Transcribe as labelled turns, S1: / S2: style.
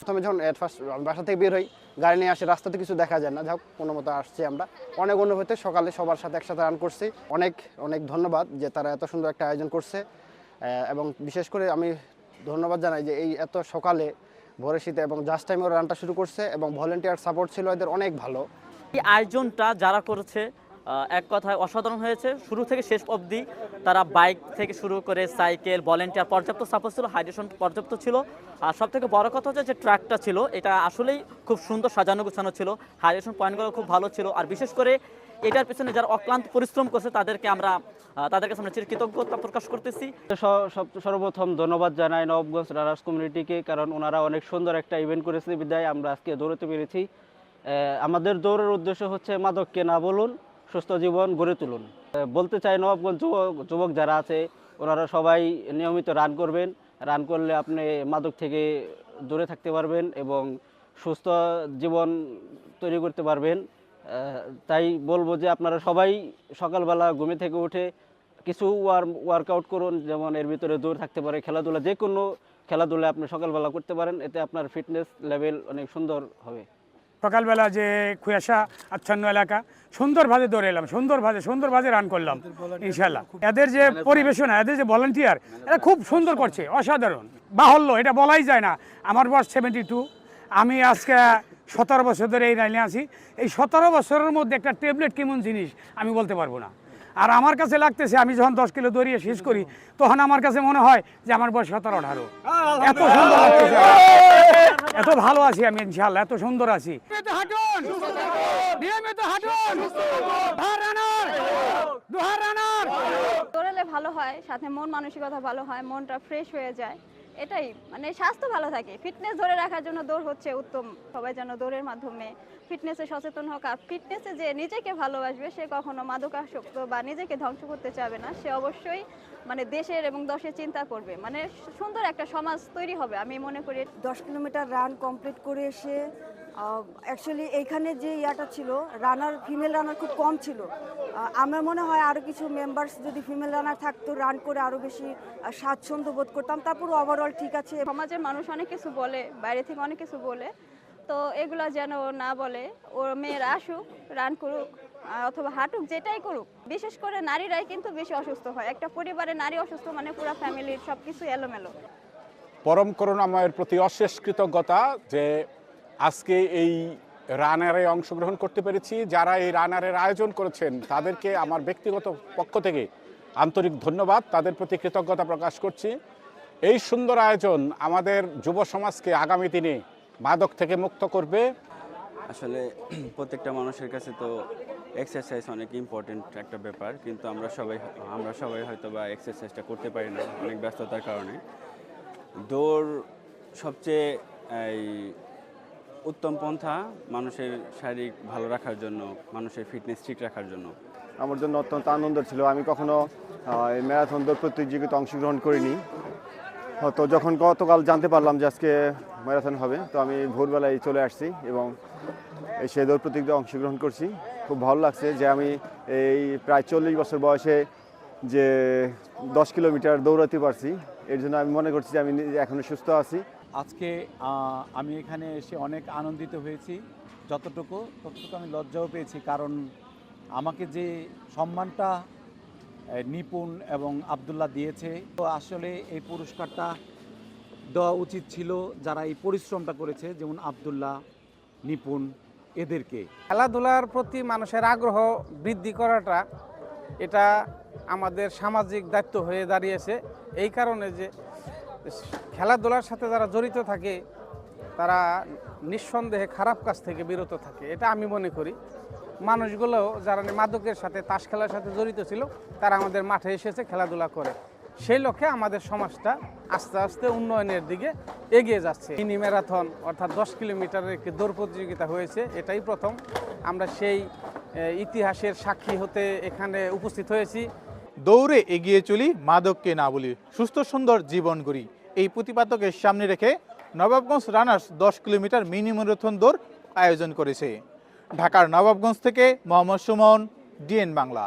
S1: প্রথমে যখন at first বাসা থেকে বের হই, গাড়ি নিয়ে আসে, রাস্তাতে কিছু দেখা যায় না। যাক কোনো মতো আসছি আমরা। অনেক অনুভূতি, সকালে সবার সাথে একসাথে রান করছি। অনেক অনেক ধন্যবাদ যে তারা এত সুন্দর একটা আয়োজন করছে। এবং বিশেষ করে আমি ধন্যবাদ জানাই যে এই এত সকালে ভোরে শীতে এবং জাস্ট টাইমে ওরা রানটা শুরু করছে এবং ভলেন্টিয়ার সাপোর্ট ছিল এদের অনেক ভালো।
S2: এই আয়োজনটা যারা করেছে এক কথায় অসাধারণ হয়েছে। শুরু থেকে শেষ অবধি তারা বাইক থেকে শুরু করে সাইকেল, ভলেন্টিয়ার পর্যাপ্ত সাপোর্ট ছিল হাইড্রেশন পর্যাপ্ত ছিল। আর সব থেকে বড় কথা হচ্ছে যে ট্র্যাকটা ছিল, এটা আসলেই খুব সুন্দর সাজানো গোছানো ছিল হাইড্রেশন পয়েন্টগুলো খুব ভালো ছিল। আর বিশেষ করে এটার পিছনে যারা অক্লান্ত পরিশ্রম করছে, তাদেরকে আমরা তাদের কাছে আমরা কৃতজ্ঞতা প্রকাশ করতেছি।
S3: সর্বপ্রথম ধন্যবাদ জানাই নবগঞ্জ রানার্স কমিউনিটিকে কারণ ওনারা অনেক সুন্দর একটা ইভেন্ট করেছে বিদায়, আমরা আজকে দৌড়তে পেরেছি। আমাদের দৌড়ের উদ্দেশ্য হচ্ছে মাদককে না বলুন সুস্থ জীবন গড়ে তুলুন। বলতে চাই নবাবগঞ্জ যুবক যারা আছে, ওনারা সবাই নিয়মিত রান করবেন। রান করলে আপনি মাদক থেকে দূরে থাকতে পারবেন এবং সুস্থ জীবন তৈরি করতে পারবেন। তাই বলব যে আপনারা সবাই সকালবেলা ঘুমে থেকে উঠে কিছু ওয়ার ওয়ার্কআউট করুন, যেমন এর ভিতরে দৌড় থাকতে পারে, খেলাধুলা যে কোনো খেলাধুলা আপনি সকালবেলা করতে পারেন, এতে আপনার ফিটনেস লেভেল অনেক সুন্দর হবে।
S4: সকালবেলা যে কুয়াশা আচ্ছন্ন এলাকা সুন্দরভাবে দৌড়ে এলাম সুন্দরভাবে সুন্দরভাবে রান করলাম ইনশাল্লাহ এদের যে পরিবেশনা এদের যে ভলান্টিয়ার এরা খুব সুন্দর করছে অসাধারণ। বাহল্য এটা বলাই যায় না। আমার বয়স সেভেন্টি টু আমি আজকে সতেরো বছর ধরে এই লাইনে আছি। এই সতেরো বছরের মধ্যে একটা ট্যাবলেট কেমন জিনিস আমি বলতে পারব না। আর আমার কাছে লাগতেছে আমি যখন দশ কিলো দৌড়িয়ে শেষ করি তখন আমার কাছে মনে হয় যে আমার বয়স সতেরো আঠারো। এত সুন্দর লাগতেছে। এত ভালো আছি আমি ইনশাল্লাহ এত সুন্দর আছি। হাঁটুন। নিয়মিত হাঁটুন। দুহার রানার দুহার রানার।
S5: দৌড়ালে ভালো হয় সাথে মন মানসিকতা ভালো হয় মনটা ফ্রেশ হয়ে যায়। এটাই মানে স্বাস্থ্য ভালো থাকে। ফিটনেস ধরে রাখার জন্য দৌড় হচ্ছে উত্তম। সবাই যেন দৌড়ের মাধ্যমে ফিটনেসে সচেতন হোক। আর ফিটনেসে যে নিজেকে ভালোবাসবে, সে কখনো মাদকাসক্ত বা নিজেকে ধ্বংস করতে চাবে না। সে অবশ্যই মানে দেশের এবং দশের চিন্তা করবে। মানে সুন্দর একটা সমাজ তৈরি হবে, আমি মনে করি।
S6: দশ কিলোমিটার রান কমপ্লিট করে এসে অ্যাকচুয়ালি এইখানে যে ইয়াটা ছিল রানার ফিমেল রানার খুব কম ছিল। আমার মনে হয় আরও কিছু মেম্বার্স যদি ফিমেল রানার থাকতো রান করে আরও বেশি স্বাচ্ছন্দ্য বোধ করতাম। তারপর ওভারঅল ঠিক আছে।
S5: সমাজের মানুষ অনেক কিছু বলে বাইরে থেকে অনেক কিছু বলে। তো এগুলা যেন ও না বলে ওর মেয়েরা আসুক রান করুক অথবা হাঁটুক যেটাই করুক। বিশেষ করে নারীরাই কিন্তু বেশি অসুস্থ হয়। একটা পরিবারে নারী অসুস্থ মানে পুরো ফ্যামিলির সব কিছু এলোমেলো।
S7: পরম করুণাময়ের প্রতি অশেষ কৃতজ্ঞতা যে আজকে এই রানারে অংশগ্রহণ করতে পেরেছি। যারা এই রানারের আয়োজন করেছেন, তাদেরকে আমার ব্যক্তিগত পক্ষ থেকে আন্তরিক ধন্যবাদ। তাদের প্রতি কৃতজ্ঞতা প্রকাশ করছি। এই সুন্দর আয়োজন আমাদের যুব সমাজকে আগামী দিনে মাদক থেকে মুক্ত করবে।
S8: আসলে প্রত্যেকটা মানুষের কাছে তো এক্সারসাইজ অনেক ইম্পর্টেন্ট একটা ব্যাপার, কিন্তু আমরা সবাই আমরা সবাই হয়তো বা এক্সারসাইজটা করতে পারি না অনেক ব্যস্ততার কারণে। দৌড় সবচেয়ে এই উত্তম পন্থা, মানুষের শারীরিক ভালো রাখার জন্য, মানুষের ফিটনেস ঠিক রাখার জন্য।
S1: আমার জন্য অত্যন্ত আনন্দ ছিল। আমি কখনো এই ম্যারাথন দৌড় প্রতিযোগিতা অংশগ্রহণ করিনি। তো যখন গতকাল জানতে পারলাম যে আজকে ম্যারাথন হবে, তো আমি ভোরবেলায় চলে আসছি এবং এই সেই দৌড় প্রতিযোগিতায় অংশগ্রহণ করছি। খুব ভালো লাগছে যে আমি এই প্রায় চল্লিশ বছর বয়সে যে দশ কিলোমিটার দৌড়াতে পারছি, এর জন্য আমি মনে করছি যে আমি নিজে এখনও সুস্থ আছি।
S9: আজকে আমি এখানে এসে অনেক আনন্দিত হয়েছি। যতটুকু, ততটুকু আমি লজ্জাও পেয়েছি। কারণ আমাকে যে সম্মানটা নিপুণ এবং আবদুল্লাহ দিয়েছে, তো আসলে এই পুরস্কারটা দেওয়া উচিত ছিল যারা এই পরিশ্রমটা করেছে, যেমন আবদুল্লাহ, নিপুণ, এদেরকে।
S10: খেলাধুলার প্রতি মানুষের আগ্রহ বৃদ্ধি করাটা এটা আমাদের সামাজিক দায়িত্ব হয়ে দাঁড়িয়েছে। এই কারণে যে খেলাধুলার সাথে যারা জড়িত থাকে, তারা নিঃসন্দেহে খারাপ কাজ থেকে বিরত থাকে, এটা আমি মনে করি। মানুষগুলো যারা মাদকের সাথে, তাস খেলার সাথে জড়িত ছিল, তারা আমাদের মাঠে এসেছে, খেলাধুলা করে। সেই লক্ষ্যে আমাদের সমাজটা আস্তে আস্তে উন্নয়নের দিকে এগিয়ে যাচ্ছে। মিনি ম্যারাথন, অর্থাৎ দশ কিলোমিটারের একটি দৌড় প্রতিযোগিতা হয়েছে, এটাই প্রথম। আমরা সেই ইতিহাসের সাক্ষী হতে এখানে উপস্থিত হয়েছি।
S11: দৌড়ে এগিয়ে চলি মাদককে না বলি, সুস্থ সুন্দর জীবন গড়ি এই প্রতিপাদকের সামনে রেখে নবাবগঞ্জ রানার্স দশ কিলোমিটার মিনি ম্যারাথন দৌড় আয়োজন করেছে। ঢাকার নবাবগঞ্জ থেকে মোহাম্মদ সুমন, ডিএন বাংলা।